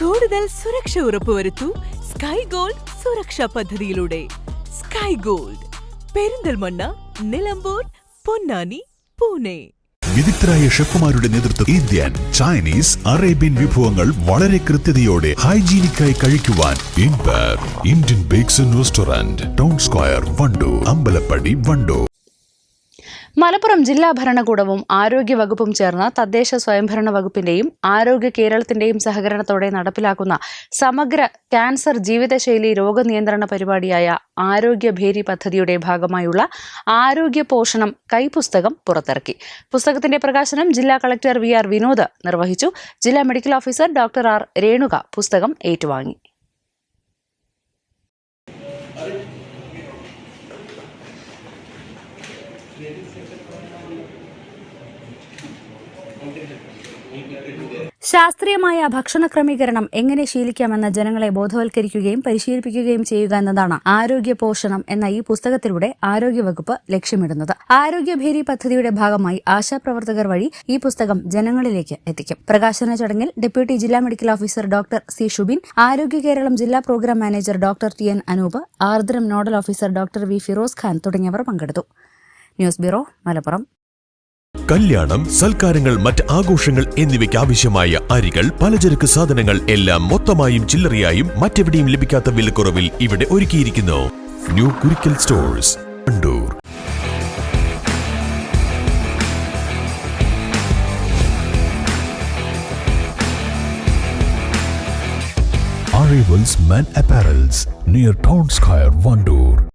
കൂടുതൽ സുരക്ഷ ഉറപ്പുവരുത്തൂ sky gold സുരക്ഷാ പദ്ധതിയിലൂടെ. Sky gold Perinthalmanna Nilambur Ponnani Pune. വിദഗ്ധരായ ഷെഫുമാരുടെ നേതൃത്വം ഇന്ത്യൻ ചൈനീസ് അറേബ്യൻ വിഭവങ്ങൾ വളരെ കൃത്യതയോടെ ഹൈജീനിക്കായി കഴിക്കുവാൻ ഇൻപർ Indian bakes and restaurant town square Wandoor Ambalappadi Wandoor Malappuram ജില്ലാ ഭരണകൂടവും ആരോഗ്യ വകുപ്പും ചേർന്ന് തദ്ദേശ സ്വയംഭരണ വകുപ്പിന്റെയും ആരോഗ്യ കേരളത്തിന്റെയും സഹകരണത്തോടെ നടപ്പിലാക്കുന്ന സമഗ്ര ക്യാൻസർ ജീവിതശൈലി രോഗനിയന്ത്രണ പരിപാടിയായ ആരോഗ്യ ഭേരി പദ്ധതിയുടെ ഭാഗമായുള്ള ആരോഗ്യ പോഷണം കൈപുസ്തകം പുറത്തിറക്കി. പുസ്തകത്തിന്റെ പ്രകാശനം ജില്ലാ കളക്ടർ വി ആർ വിനോദ് നിർവഹിച്ചു. ജില്ലാ medical officer doctor R Renuka പുസ്തകം ഏറ്റുവാങ്ങി. ശാസ്ത്രീയമായ ഭക്ഷണ ക്രമീകരണം എങ്ങനെ ശീലിക്കാമെന്ന് ജനങ്ങളെ ബോധവൽക്കരിക്കുകയും പരിശീലിപ്പിക്കുകയും ചെയ്യുക എന്നതാണ് ആരോഗ്യ പോഷണം എന്ന ഈ പുസ്തകത്തിലൂടെ ആരോഗ്യവകുപ്പ് ലക്ഷ്യമിടുന്നത്. ആരോഗ്യഭേരി പദ്ധതിയുടെ ഭാഗമായി ആശാപ്രവർത്തകർ വഴി ഈ പുസ്തകം ജനങ്ങളിലേക്ക് എത്തിക്കും. പ്രകാശന ചടങ്ങിൽ ഡെപ്യൂട്ടി ജില്ലാ medical officer doctor C Shubin ആരോഗ്യ കേരളം ജില്ലാ program manager doctor T N Anoop Ardram nodal officer doctor V Firoz Khan തുടങ്ങിയവർ പങ്കെടുത്തു. News bureau Malappuram. കല്യാണം സൽക്കാരങ്ങൾ മറ്റ് ആഘോഷങ്ങൾ എന്നിവയ്ക്ക് ആവശ്യമായ അരികൾ പലചരക്ക് സാധനങ്ങൾ എല്ലാം മൊത്തമായും ചില്ലറയായും മറ്റെവിടെയും ലഭിക്കാത്ത വിലക്കുറവിൽ ഇവിടെ ഒരുക്കിയിരിക്കുന്നു. New Kurikkal stores Kandoor Arrivals Men Apparels near Town Square, Vandoor.